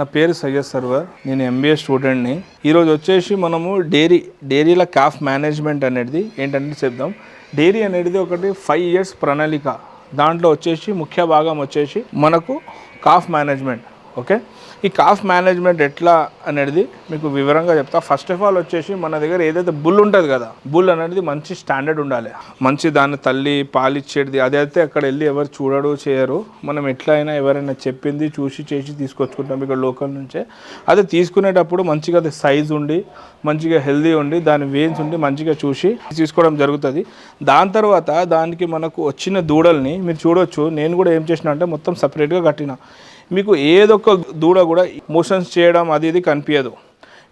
నా పేరు సయ్యద్ సర్వర్ నేను ఎంబీఏ స్టూడెంట్ని ఈరోజు వచ్చేసి మనము డైరీ డైరీల కాఫ్ మేనేజ్మెంట్ అనేది ఏంటంటే చెప్దాం. డైరీ అనేది ఒకటి ఫైవ్ ఇయర్స్ ప్రణాళిక. దాంట్లో వచ్చేసి ముఖ్య భాగం వచ్చేసి మనకు కాఫ్ మేనేజ్మెంట్ ఓకే? ఈ కాఫ్ మేనేజ్మెంట్ ఎట్లా అనేది మీకు వివరంగా చెప్తా. ఫస్ట్ ఆఫ్ ఆల్ వచ్చేసి మన దగ్గర ఏదైతే బుల్ ఉంటుంది కదా బుల్ అనేది మంచి స్టాండర్డ్ ఉండాలి. మంచి దాన్ని తల్లి పాలిచ్చేది అదైతే అక్కడ వెళ్ళి ఎవరు చూడడు చేయరు. మనం ఎట్లా అయినా ఎవరైనా చెప్పింది చూసి చేసి తీసుకొచ్చుకుంటాం ఇక్కడ లోకల్ నుంచే. అదే తీసుకునేటప్పుడు మంచిగా అది సైజ్ ఉండి మంచిగా హెల్దీ ఉండి దాని వేన్స్ ఉండి మంచిగా చూసి తీసుకోవడం జరుగుతుంది. దాని తర్వాత దానికి మనకు వచ్చిన దూడల్ని మీరు చూడొచ్చు. నేను కూడా ఏం చేసిన అంటే మొత్తం సపరేట్గా కట్టిన. మీకు ఏదొక దూడ కూడా మోషన్స్ చేయడం అది ఇది కనిపించదు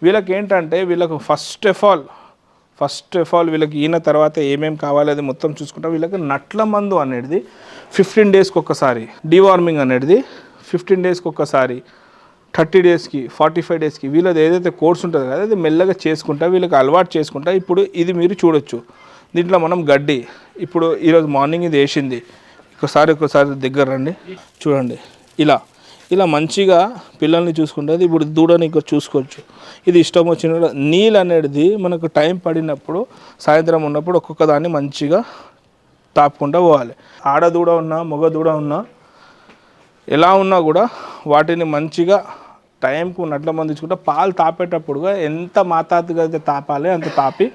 వీళ్ళకి ఏంటంటే వీళ్ళకు first of all first of all వీళ్ళకి ఈయన తర్వాత ఏమేం కావాలి అది మొత్తం చూసుకుంటాం వీళ్ళకి నట్ల మందు అనేది ఫిఫ్టీన్ డేస్కి ఒక్కసారి డివార్మింగ్ అనేది ఫిఫ్టీన్ డేస్కి ఒక్కసారి థర్టీ డేస్కి ఫార్టీ ఫైవ్ డేస్కి వీళ్ళది ఏదైతే కోర్స్ ఉంటుందో కదా అది మెల్లగా చేసుకుంటా వీళ్ళకి అలవాటు చేసుకుంటా ఇప్పుడు ఇది మీరు చూడొచ్చు. దీంట్లో మనం గడ్డి ఇప్పుడు ఈరోజు మార్నింగ్ ఇది వేసింది. ఒకసారి ఒకసారి దగ్గర రండి. చూడండి. ఇలా. ఇలా మంచిగా పిల్లల్ని చూసుకుంటుంది. ఇప్పుడు దూడని ఇక్కడ చూసుకోవచ్చు. ఇది ఇష్టం వచ్చిన నీళ్ళు అనేది మనకు టైం పడినప్పుడు సాయంత్రం ఉన్నప్పుడు ఒక్కొక్క దాన్ని మంచిగా తాపుకుంటూ పోవాలి. ఆడ దూడ ఉన్నా మగ దూడ ఉన్నా ఎలా ఉన్నా కూడా వాటిని మంచిగా టైంకు నట్ల మంది తీసుకుంటే పాలు తాపేటప్పుడుగా ఎంత మాతాతగా అయితే తాపాలి అంత తాపి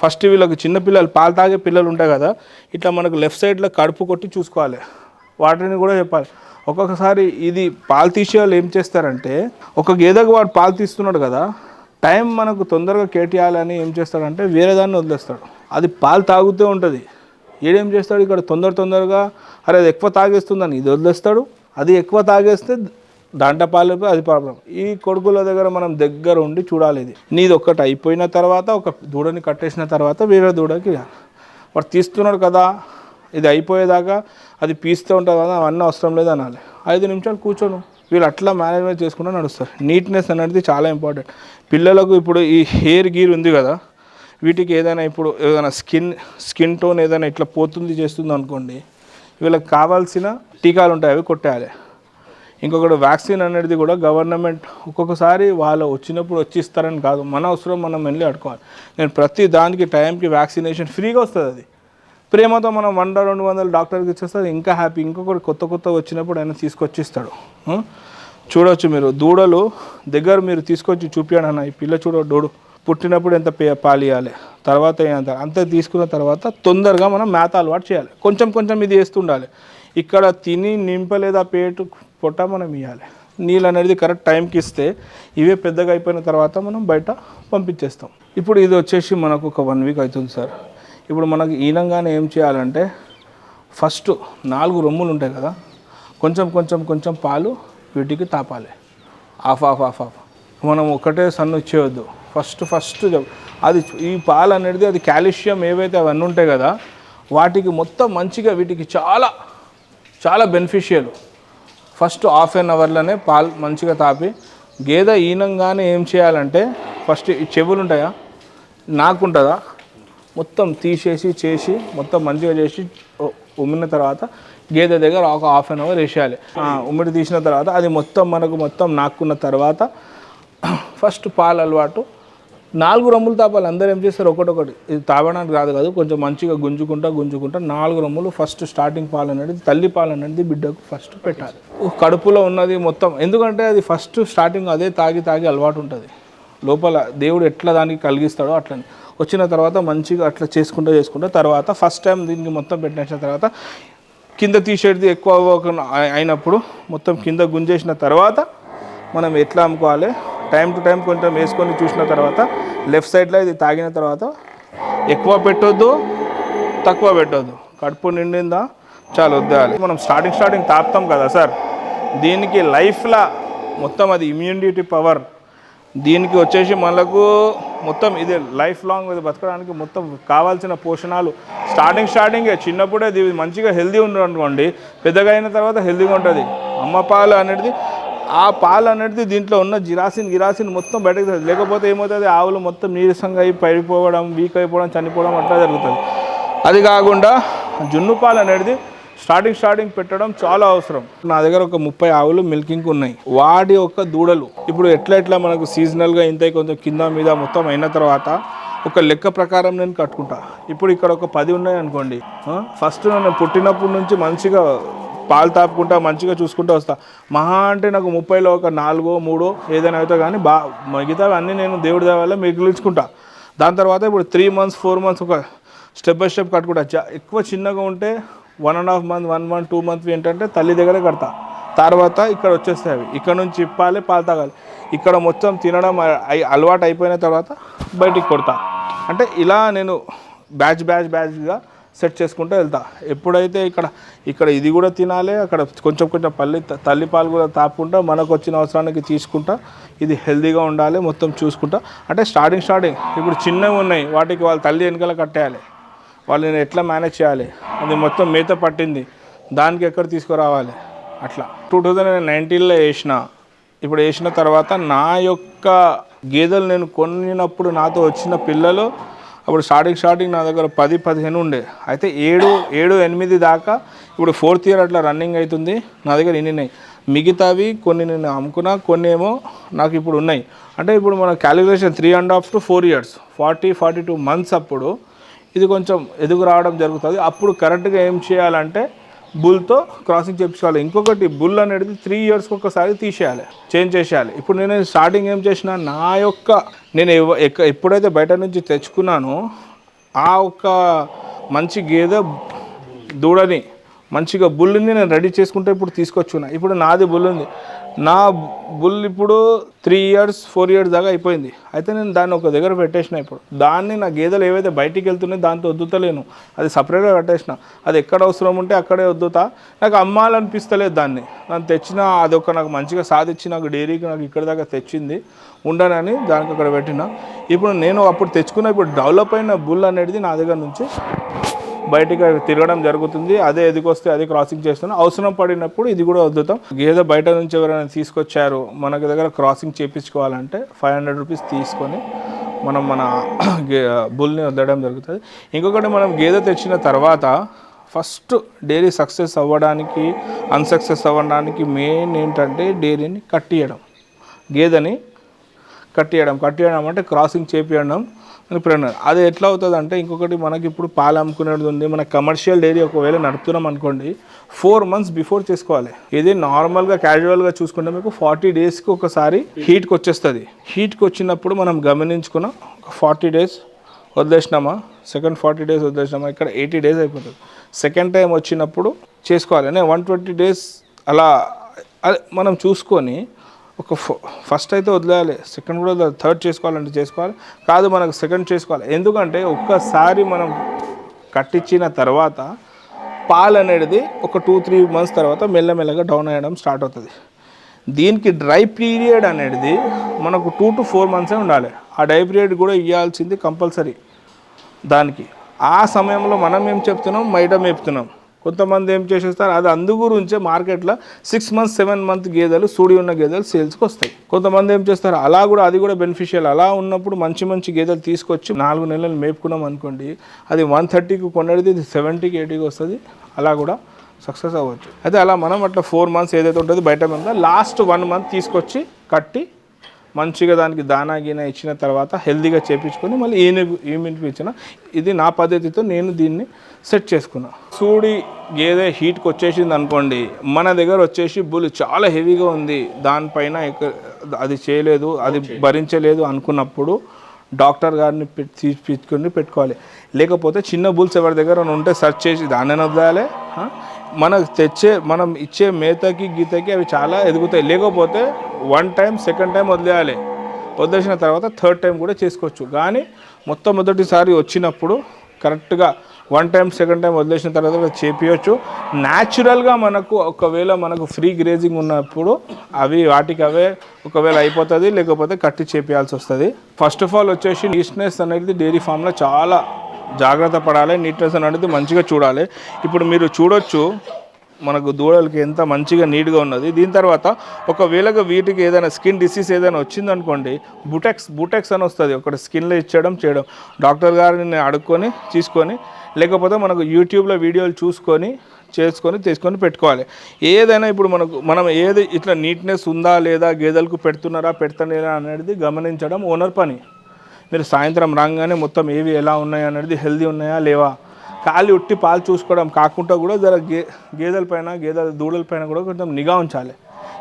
ఫస్ట్ వీళ్ళకి చిన్నపిల్లలు పాలు తాగే పిల్లలు ఉంటాయి కదా ఇట్లా మనకు లెఫ్ట్ సైడ్లో కడుపు కొట్టి చూసుకోవాలి. వాటిని కూడా చెప్పాలి. ఒక్కొక్కసారి ఇది పాలు తీసే వాళ్ళు ఏం చేస్తారంటే ఒక గేదెకు వాడు పాలు తీస్తున్నాడు కదా టైం మనకు తొందరగా కేటాయాలని ఏం చేస్తాడంటే వేరే దాన్ని వదిలేస్తాడు. అది పాలు తాగుతూ ఉంటుంది. ఏడేం చేస్తాడు ఇక్కడ? తొందర తొందరగా అరే అది ఎక్కువ తాగేస్తుందని ఇది వదిలేస్తాడు. అది ఎక్కువ తాగేస్తే దాంట్లో పాలు అది ప్రాబ్లం. ఈ కొడుకుల దగ్గర మనం దగ్గర ఉండి చూడాలి ఇది. నీది ఒక్కటి అయిపోయిన తర్వాత ఒక దూడని కట్టేసిన తర్వాత వేరే దూడకి వాడు తీస్తున్నాడు కదా ఇది అయిపోయేదాకా అది పీస్తూ ఉంటుంది కదా అవన్నీ అవసరం లేదు అనాలి. ఐదు నిమిషాలు కూర్చోను. వీళ్ళు అట్లా మేనేజ్మెంట్ చేసుకుంటూ నడుస్తారు. నీట్నెస్ అనేది చాలా ఇంపార్టెంట్ పిల్లలకు ఇప్పుడు ఈ హెయిర్ గీర్ ఉంది కదా వీటికి ఏదైనా ఇప్పుడు ఏదైనా స్కిన్ స్కిన్ టోన్ ఏదైనా ఇట్లా పోతుంది చేస్తుంది అనుకోండి వీళ్ళకి కావాల్సిన టీకాలు ఉంటాయి అవి కొట్టేయాలి. ఇంకొకటి వ్యాక్సిన్ అనేది కూడా గవర్నమెంట్ ఒక్కొక్కసారి వాళ్ళు వచ్చినప్పుడు వచ్చి ఇస్తారని కాదు. మన అవసరం మనం వెళ్ళి అడుకోవాలి నేను ప్రతి దానికి టైంకి వ్యాక్సినేషన్ ఫ్రీగా వస్తుంది అది. ప్రేమతో మనం వంద రెండు వందలు డాక్టర్కి ఇచ్చేస్తే ఇంకా హ్యాపీ. ఇంకొకటి కొత్త కొత్త వచ్చినప్పుడు ఆయన తీసుకొచ్చిస్తాడు. చూడవచ్చు మీరు. దూడలు దగ్గర మీరు తీసుకొచ్చి చూపించండి అన్న. ఈ పిల్ల చూడ దూడు. పుట్టినప్పుడు ఎంత పే పాలియాలి. తర్వాత ఎంత? అంత తీసుకున్న తర్వాత తొందరగా మనం మేత అలవాటు చేయాలి. కొంచెం కొంచెం ఇది వేస్తుండాలి. ఇక్కడ తిని నింపలేదా పేటు పొట్ట మనం ఇవ్వాలి నీళ్ళు అనేది కరెక్ట్ టైంకి ఇస్తే ఇవే పెద్దగా అయిపోయిన తర్వాత మనం బయట పంపించేస్తాం. ఇప్పుడు ఇది వచ్చేసి మనకు ఒక వన్ వీక్ అవుతుంది సార్. ఇప్పుడు మనకు ఈనంగానే ఏం చేయాలంటే ఫస్ట్ నాలుగు రొమ్ములు ఉంటాయి కదా కొంచెం కొంచెం కొంచెం పాలు వీటికి తాపాలి. ఆఫ్ ఆఫ్ ఆఫ్ ఆఫ్. మనం ఒకటే సన్ను ఇచ్చేయొద్దు. ఫస్ట్ ఫస్ట్ అది ఈ పాలు అనేది అది కాల్షియం ఏవైతే అవన్నీ ఉంటాయి కదా వాటికి మొత్తం మంచిగా వీటికి చాలా చాలా బెనిఫిషియల్ ఫస్ట్ హాఫ్ అన్ అవర్లోనే పాలు మంచిగా తాపి గేదె ఈనంగానే ఏం చేయాలంటే ఫస్ట్ ఈ చెవులు ఉంటాయా నాకుంటుందా మొత్తం తీసేసి చేసి మొత్తం మంచిగా చేసి ఉమ్మిన తర్వాత గేదె దగ్గర ఒక హాఫ్ అన్ అవర్ వేసేయాలి. ఆ, ఉమ్మిడి తీసిన తర్వాత అది మొత్తం మనకు మొత్తం నాక్కున్న తర్వాత ఫస్ట్ పాలు అలవాటు. నాలుగు రమ్ములు తాపాలి. అందరూ ఏం చేస్తారు? ఒకటొకటి. ఇది తాగడానికి రాదు కాదు. కొంచెం మంచిగా గుంజుకుంటా గుంజుకుంటా నాలుగు రమ్ములు ఫస్ట్ స్టార్టింగ్ పాలు అనేది తల్లి పాలు అనేది బిడ్డకు ఫస్ట్ పెట్టాలి. కడుపులో ఉన్నది మొత్తం. ఎందుకంటే అది ఫస్ట్ స్టార్టింగ్ అదే తాగి తాగి అలవాటు ఉంటుంది. లోపల దేవుడు ఎట్లా దానికి కలిగిస్తాడో అట్లని వచ్చిన తర్వాత మంచిగా అట్లా చేసుకుంటూ చేసుకుంటూ తర్వాత ఫస్ట్ టైం దీనికి మొత్తం పెట్టిన తర్వాత కింద తీసేది ఎక్కువ అయినప్పుడు మొత్తం కింద గుంజేసిన తర్వాత మనం ఎట్లా అమ్ముకోవాలి? టైం టు టైం కొంచెం వేసుకొని చూసిన తర్వాత లెఫ్ట్ సైడ్లో ఇది తాగిన తర్వాత ఎక్కువ పెట్టొద్దు తక్కువ పెట్టొద్దు. కడుపు నిండిందా? చాలా వద్దాలి. మనం స్టార్టింగ్ స్టార్టింగ్ తాపుతాం కదా సార్. దీనికి లైఫ్లా మొత్తం అది ఇమ్యూనిటీ పవర్ దీనికి వచ్చేసి మనకు మొత్తం ఇది లైఫ్ లాంగ్ ఇది బతకడానికి మొత్తం కావాల్సిన పోషణాలు. స్టార్టింగ్ స్టార్టింగే చిన్నప్పుడే ఇది మంచిగా హెల్దీ ఉండదు అనుకోండి పెద్దగా అయిన తర్వాత హెల్దీగా ఉంటుంది. అమ్మ పాలు అనేది ఆ పాలు అనేది దీంట్లో ఉన్న జిరాసిన్ గిరాసిన్ మొత్తం బయటకు లేకపోతే ఏమవుతుంది? ఆవులు మొత్తం నీరసంగా అయి పడిపోవడం వీక్ అయిపోవడం చనిపోవడం అట్లా జరుగుతుంది. అది కాకుండా జున్ను పాలు అనేది స్టార్టింగ్ స్టార్టింగ్ పెట్టడం చాలా అవసరం. నా దగ్గర ఒక ముప్పై ఆవులు మిల్కింగ్ ఉన్నాయి. వాడి యొక్క దూడలు ఇప్పుడు ఎట్లా ఎట్లా మనకు సీజనల్గా ఇంత కొంచెం కింద మీద మొత్తం అయిన తర్వాత ఒక లెక్క ప్రకారం నేను కట్టుకుంటా. ఇప్పుడు ఇక్కడ ఒక పది ఉన్నాయి అనుకోండి. ఫస్ట్ నేను పుట్టినప్పటి నుంచి మంచిగా పాలు తాపుకుంటా మంచిగా చూసుకుంటూ వస్తా. మహా అంటే నాకు ముప్పైలో ఒక నాలుగో మూడో ఏదైనా అవుతా కానీ బా మిగతా అన్నీ నేను దేవుడి దేవాల మిగిలించుకుంటా. దాని తర్వాత ఇప్పుడు త్రీ మంత్స్ ఫోర్ మంత్స్ ఒక స్టెప్ బై స్టెప్ కట్టుకుంటా. ఎక్కువ చిన్నగా ఉంటే one and half month one month two month ఏంటంటే తల్లి దగ్గరే కడతా. తర్వాత ఇక్కడ వచ్చేస్తాయి అవి. ఇక్కడ నుంచి ఇప్పాలి పాలు తాగాలి. ఇక్కడ మొత్తం తినడం అలవాటు అయిపోయిన తర్వాత బయటికి కొడతా. అంటే ఇలా నేను బ్యాచ్ బ్యాచ్ బ్యాచ్గా సెట్ చేసుకుంటూ వెళ్తా. ఎప్పుడైతే ఇక్కడ ఇక్కడ ఇది కూడా తినాలి అక్కడ కొంచెం కొంచెం పల్లి తల్లి పాలు కూడా తాపుకుంటా మనకు వచ్చిన అవసరానికి తీసుకుంటా ఇది హెల్దీగా ఉండాలి మొత్తం చూసుకుంటా. అంటే స్టార్టింగ్ స్టార్టింగ్ ఇప్పుడు చిన్నవి ఉన్నాయి వాటికి వాళ్ళ తల్లి వెనకాల కట్టేయాలి. వాళ్ళని ఎట్లా మేనేజ్ చేయాలి? అది మొత్తం మేత పట్టింది. దానికి ఎక్కడ తీసుకురావాలి? అట్లా. టూ థౌజండ్ నైన్టీన్లో వేసిన. ఇప్పుడు వేసిన తర్వాత నా యొక్క గేదెలు నేను కొనినప్పుడు నాతో వచ్చిన పిల్లలు అప్పుడు స్టార్టింగ్ స్టార్టింగ్ నా దగ్గర పది పదిహేను ఉండే. అయితే ఏడు ఏడు ఎనిమిది దాకా ఇప్పుడు ఫోర్త్ ఇయర్ అట్లా రన్నింగ్ అవుతుంది. నా దగ్గర ఇన్ని ఉన్నాయి. మిగతావి కొన్ని నేను అమ్ముకున్నా కొన్ని ఏమో నాకు ఇప్పుడు ఉన్నాయి. అంటే ఇప్పుడు మన calculation three and half to four years forty forty two months అప్పుడు ఇది కొంచెం ఎదుగు రావడం జరుగుతుంది. అప్పుడు కరెక్ట్గా ఏం చేయాలంటే బుల్తో క్రాసింగ్ చేయించుకోవాలి. ఇంకొకటి బుల్ అనేది త్రీ ఇయర్స్కి ఒకసారి తీసేయాలి చేంజ్ చేసేయాలి. ఇప్పుడు నేను స్టార్టింగ్ ఏం చేసిన నా యొక్క నేను ఎవ- ఎప్పుడైతే బయట నుంచి తెచ్చుకున్నానో ఆ ఒక్క మంచి గేదె దూడని మంచిగా బుల్లుని నేను రెడీ చేసుకుంటే ఇప్పుడు తీసుకొచ్చున్నా. ఇప్పుడు నాది బుల్ ఉంది నా బుల్ ఇప్పుడు త్రీ ఇయర్స్ ఫోర్ ఇయర్స్ దాకా అయిపోయింది. అయితే నేను దాన్ని ఒక దగ్గర పెట్టేసిన ఇప్పుడు. దాన్ని నా గేదెలు ఏవైతే బయటికి వెళ్తున్నాయో దాంతో వద్దుతలేను అది సపరేట్గా కట్టేసిన. అది ఎక్కడ అవసరం ఉంటే అక్కడే వద్దుతా నాకు అమ్మాలనిపిస్తలేదు దాన్ని. నన్ను తెచ్చిన అది ఒక నాకు మంచిగా సాధించి నాకు డైరీకి నాకు ఇక్కడ దాకా తెచ్చింది. ఉండనని దానికి అక్కడ పెట్టిన. ఇప్పుడు నేను అప్పుడు తెచ్చుకున్న ఇప్పుడు డెవలప్ అయిన బుల్ అనేది నా దగ్గర నుంచి బయటికి తిరగడం జరుగుతుంది. అదే ఎదిగొస్తే అది క్రాసింగ్ చేస్తున్నాం. అవసరం పడినప్పుడు ఇది కూడా వద్దుతాం గేదె బయట నుంచి ఎవరైనా తీసుకొచ్చారు మనకి దగ్గర క్రాసింగ్ చేయించుకోవాలంటే ఫైవ్ హండ్రెడ్ రూపీస్ తీసుకొని మనం మన గే బుల్ని వదలడం జరుగుతుంది. ఇంకొకటి మనం గేదె తెచ్చిన తర్వాత ఫస్ట్ డైరీ సక్సెస్ అవ్వడానికి అన్సక్సెస్ అవ్వడానికి మెయిన్ ఏంటంటే డైరీని కట్టియడం గేదెని కట్టియడం కట్టియడం అంటే క్రాసింగ్ చేపియడం. అని అది ఎట్లా అవుతుంది అంటే ఇంకొకటి మనకి ఇప్పుడు పాలు అమ్ముకునేది ఉంది. మన కమర్షియల్ డైరీ ఒకవేళ నడుపుతున్నాం అనుకోండి ఫోర్ మంత్స్ బిఫోర్ చేసుకోవాలి. ఇది నార్మల్గా క్యాజువల్గా చూసుకుంటే మీకు ఫార్టీ డేస్కి ఒకసారి హీట్కి వచ్చేస్తుంది. హీట్కి వచ్చినప్పుడు మనం గమనించుకున్న ఒక ఫార్టీ డేస్ వదిలేసినామా? సెకండ్ ఫార్టీ డేస్ వదిలేసినామా? ఇక్కడ ఎయిటీ డేస్ అయిపోతుంది. సెకండ్ టైం వచ్చినప్పుడు చేసుకోవాలి. నేను వన్ ట్వంటీ డేస్ అలా మనం చూసుకొని ఒక ఫస్ట్ అయితే వదిలేయాలి. సెకండ్ కూడా థర్డ్ చేసుకోవాలంటే చేసుకోవాలి. కాదు మనకు సెకండ్ చేసుకోవాలి. ఎందుకంటే ఒక్కసారి మనం కట్టించిన తర్వాత పాలు అనేది ఒక టూ త్రీ మంత్స్ తర్వాత మెల్లమెల్లగా డౌన్ అయ్యడం స్టార్ట్ అవుతుంది. దీనికి డ్రై పీరియడ్ అనేది మనకు టూ టు ఫోర్ మంత్సే ఉండాలి. ఆ డ్రై పీరియడ్ కూడా ఇవ్వాల్సింది కంపల్సరీ దానికి ఆ సమయంలో మనం ఏం చెప్తున్నాం? మైడా మేపుతున్నాం. కొంతమంది ఏం చేసేస్తారు? అది అందు గురించే మార్కెట్లో సిక్స్ మంత్స్ సెవెన్ మంత్ గేదెలు సూడి ఉన్న గేదెలు సేల్స్కి వస్తాయి. కొంతమంది ఏం చేస్తారు? అలా కూడా అది కూడా బెనిఫిషియల్ అలా ఉన్నప్పుడు మంచి మంచి గేదెలు తీసుకొచ్చి నాలుగు నెలలు మేపుకున్నాం అనుకోండి అది వన్ థర్టీకి కొన్నది ఇది సెవెంటీకి ఎయిటీకి వస్తుంది. అలా కూడా సక్సెస్ అవ్వచ్చు. అయితే అలా మనం అట్లా ఫోర్ మంత్స్ ఏదైతే ఉంటుందో బయట మీద లాస్ట్ వన్ మంత్ తీసుకొచ్చి కట్టి మంచిగా దానికి దానా గీనా ఇచ్చిన తర్వాత హెల్తీగా చేపించుకొని మళ్ళీ ఈయన ఈమెకి ఇచ్చిన. ఇది నా పద్ధతితో నేను దీన్ని సెట్ చేసుకున్నా. సూడి గేదె హీట్కి వచ్చేసింది అనుకోండి మన దగ్గర వచ్చేసి బుల్ చాలా హెవీగా ఉంది. దానిపైన అది చేయలేదు అది భరించలేదు అనుకున్నప్పుడు డాక్టర్ గారిని పెట్టి తీసుకొని పెట్టుకోవాలి. లేకపోతే చిన్న బుల్స్ ఎవరి దగ్గర ఉంటే సెర్చ్ చేసి దాన్ని వదిలేయాలి ఆ? మనకు తెచ్చే మనం ఇచ్చే మేతకి గీతకి అవి చాలా ఎదుగుతాయి. లేకపోతే వన్ టైం సెకండ్ టైం వదిలేయాలి. వదిలేసిన తర్వాత థర్డ్ టైం కూడా చేసుకోవచ్చు. కానీ మొత్తం మొదటిసారి వచ్చినప్పుడు కరెక్ట్గా వన్ టైం సెకండ్ టైం వదిలేసిన తర్వాత కూడా చేపించవచ్చు న్యాచురల్గా మనకు ఒకవేళ మనకు ఫ్రీ గ్రేజింగ్ ఉన్నప్పుడు అవి వాటికి అవే ఒకవేళ అయిపోతుంది లేకపోతే కట్టి చేపియాల్సి వస్తుంది. ఫస్ట్ ఆఫ్ ఆల్ వచ్చేసి నీట్నెస్ అనేది డైరీ ఫామ్లో చాలా జాగ్రత్త పడాలి నీట్నెస్ అనేది మంచిగా చూడాలి. ఇప్పుడు మీరు చూడొచ్చు మనకు దూడలకి ఎంత మంచిగా నీట్గా ఉన్నది. దీని తర్వాత ఒకవేళ వీటికి ఏదైనా స్కిన్ డిసీజ్ ఏదైనా వచ్చిందనుకోండి బుటెక్స్ బుటెక్స్ అని వస్తుంది. ఒకటి స్కిన్లో ఇచ్చడం చేయడం. డాక్టర్ గారిని అడుక్కొని తీసుకొని లేకపోతే మనకు యూట్యూబ్లో వీడియోలు చూసుకొని చేసుకొని తీసుకొని పెట్టుకోవాలి. ఏదైనా ఇప్పుడు మనకు మనం ఏది ఇట్లా నీట్నెస్ ఉందా లేదా గేదెలకు పెడుతున్నారా పెడతలేరా అనేది గమనించడం ఓనర్ పని. మీరు సాయంత్రం రాగానే మొత్తం ఏవి ఎలా ఉన్నాయి అనేది హెల్దీ ఉన్నాయా లేవా? ఖాళీ ఉట్టి పాలు చూసుకోవడం కాకుండా కూడా జర గే గేదెల పైన గేదెల దూడల పైన కూడా కొంచెం నిఘా ఉంచాలి.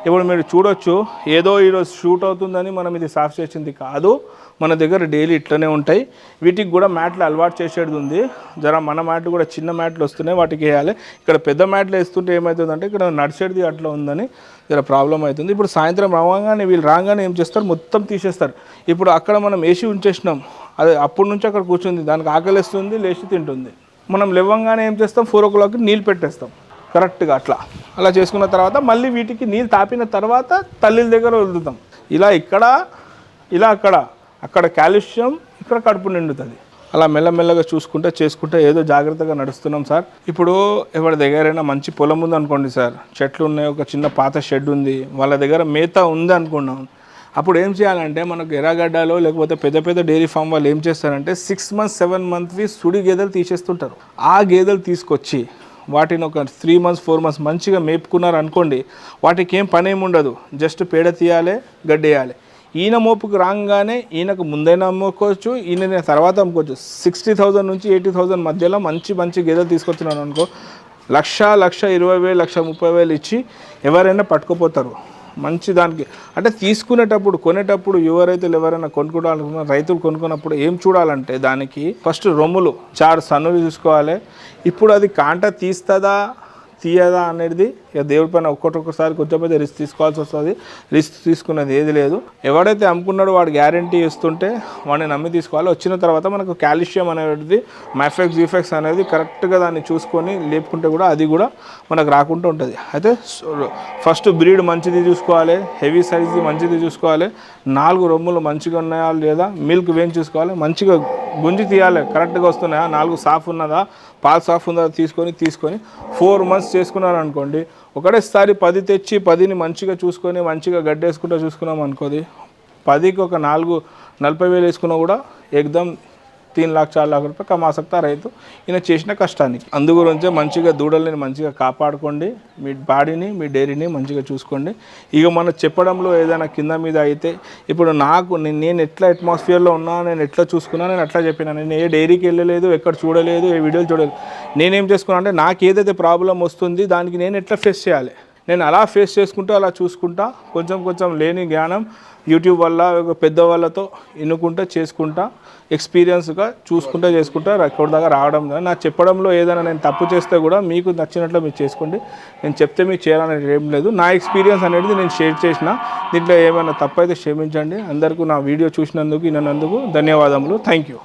ఇప్పుడు మీరు చూడొచ్చు ఏదో ఈరోజు షూట్ అవుతుందని మనం ఇది సాఫ్ చేసింది కాదు. మన దగ్గర డైలీ ఇట్లనే ఉంటాయి. వీటికి కూడా మ్యాట్లు అలవాటు చేసేది ఉంది. జర మన మ్యాట్లు కూడా చిన్న మ్యాట్లు వస్తున్నాయి వాటికి వేయాలి. ఇక్కడ పెద్ద మ్యాట్లు వేస్తుంటే ఏమవుతుందంటే ఇక్కడ నడిచేది అట్లా ఉందని జర ప్రాబ్లం అవుతుంది. ఇప్పుడు సాయంత్రం రాగానే వీళ్ళు రాగానే ఏం చేస్తారు? మొత్తం తీసేస్తారు. ఇప్పుడు అక్కడ మనం ఏసీ ఉంచేసినాం. అది అప్పటి నుంచి అక్కడ కూర్చుంది. దానికి ఆకలిస్తుంది లేచి తింటుంది. మనం లేవంగానే ఏం చేస్తాం? ఫోర్ ఓ క్లాక్కి నీళ్ళు పెట్టేస్తాం. కరెక్ట్గా అట్లా. అలా చేసుకున్న తర్వాత మళ్ళీ వీటికి నీళ్ళు తాపిన తర్వాత తల్లిల దగ్గర వదులుతాం. ఇలా ఇక్కడ ఇలా అక్కడ. అక్కడ కాల్షియం ఇక్కడ కడుపు నిండుతుంది. అలా మెల్లమెల్లగా చూసుకుంటే చేసుకుంటే ఏదో జాగ్రత్తగా నడుస్తున్నాం సార్. ఇప్పుడు ఎవరి దగ్గరైనా మంచి పొలం ఉంది అనుకోండి సార్. చెట్లు ఉన్నాయి ఒక చిన్న పాత షెడ్ ఉంది వాళ్ళ దగ్గర మేత ఉంది అనుకున్నాం. అప్పుడు ఏం చేయాలంటే మనకు ఎర్రగడ్డలో లేకపోతే పెద్ద పెద్ద డైరీ ఫామ్ వాళ్ళు ఏం చేస్తారంటే సిక్స్ మంత్స్ సెవెన్ మంత్స్వి సుడి గేదెలు తీసేస్తుంటారు. ఆ గేదెలు తీసుకొచ్చి వాటిని ఒక త్రీ మంత్స్ ఫోర్ మంత్స్ మంచిగా మేపుకున్నారు అనుకోండి వాటికి ఏం పని ఏమి ఉండదు. జస్ట్ పేడ తీయాలి గడ్డేయాలి ఈయన మోపుకు రాగానే ఈయనకు ముందైనా అమ్ముకోవచ్చు ఈయన తర్వాత అమ్ముకోవచ్చు. సిక్స్టీ థౌజండ్ నుంచి ఎయిటీ థౌజండ్ మధ్యలో మంచి మంచి గేదెలు తీసుకొచ్చినాను అనుకో లక్ష లక్ష ఇరవై వేలు లక్ష ముప్పై వేలు ఇచ్చి ఎవరైనా పట్టుకుపోతారు. మంచి దానికి. అంటే తీసుకునేటప్పుడు కొనేటప్పుడు యువ రైతులు ఎవరైనా కొనుక్కోవాలనుకున్న రైతులు కొనుక్కున్నప్పుడు ఏం చూడాలంటే దానికి ఫస్ట్ రొమ్ములు చారు సన్నులు చూసుకోవాలి. ఇప్పుడు అది కాంట తీస్తుందా? తీయదా అనేది ఇక దేవుడి పైన ఒక్కొక్కసారి కొంచెం పెద్ద రిస్క్ తీసుకోవాల్సి వస్తుంది. రిస్క్ తీసుకున్నది ఏది లేదు. ఎవడైతే అమ్ముకున్నాడో వాడు గ్యారంటీ ఇస్తుంటే వాడిని నమ్మి తీసుకోవాలి. వచ్చిన తర్వాత మనకు కాల్షియం అనేది మ్యాఫెక్స్ జీఫెక్స్ అనేది కరెక్ట్గా దాన్ని చూసుకొని లేపుకుంటే కూడా అది కూడా మనకు రాకుండా ఉంటుంది. అయితే ఫస్ట్ బ్రీడ్ మంచిది చూసుకోవాలి. హెవీ సైజ్ది మంచిది చూసుకోవాలి. నాలుగు రొమ్ములు మంచిగా ఉన్నాయా లేదా మిల్క్ వేం చూసుకోవాలి. మంచిగా గుంజి తీయాలి. కరెక్ట్గా వస్తున్నాయా? నాలుగు సాఫ్ ఉన్నదా? పాస్ ఆఫ్ ఉందా తీసుకొని తీసుకొని ఫోర్ మంత్స్ చేసుకున్నారు అనుకోండి ఒకటేసారి పది తెచ్చి పదిని మంచిగా చూసుకొని మంచిగా గడ్డేసుకుంటూ చూసుకున్నాం అనుకోది పదికి ఒక నాలుగు నలభై వేలు వేసుకున్నా కూడా ఎగ్దమ్ తీన్ లాక్ చార్ లాక్ రూపాయలు కమా సక్తా రైతు ఈయన చేసిన కష్టానికి అందుగురించే మంచిగా దూడల్ని మంచిగా కాపాడుకోండి మీ బాడీని మీ డైరీని మంచిగా చూసుకోండి ఇక మన చెప్పడంలో ఏదైనా కింద మీద అయితే ఇప్పుడు నాకు నేను నేను ఎట్లా అట్మాస్ఫియర్లో ఉన్నా నేను ఎట్లా చూసుకున్నా నేను అట్లా చెప్పినా నేను ఏ డైరీకి వెళ్ళలేదు ఎక్కడ చూడలేదు ఏ వీడియోలు చూడలేదు। నేనేం చేసుకున్నా అంటే నాకు ఏదైతే ప్రాబ్లం వస్తుంది దానికి నేను ఎట్లా ఫేస్ చేయాలి? నేను అలా ఫేస్ చేసుకుంటూ అలా చూసుకుంటా కొంచెం కొంచెం లేని జ్ఞానం యూట్యూబ్ వల్ల ఒక పెద్ద వాళ్ళతో ఎన్నుకుంటా చేసుకుంటా ఎక్స్పీరియన్స్గా చూసుకుంటా చేసుకుంటా ఇక్కడ దాకా రావడం నా చెప్పడంలో ఏదైనా నేను తప్పు చేస్తే కూడా మీకు నచ్చినట్లు మీరు చేసుకోండి. నేను చెప్తే మీకు చేయాలనేది ఏం లేదు. నా ఎక్స్పీరియన్స్ అనేది నేను షేర్ చేసిన. దీంట్లో ఏమైనా తప్పు అయితే క్షమించండి. అందరికీ నా వీడియో చూసినందుకు వినందుకు ధన్యవాదములు. Thank you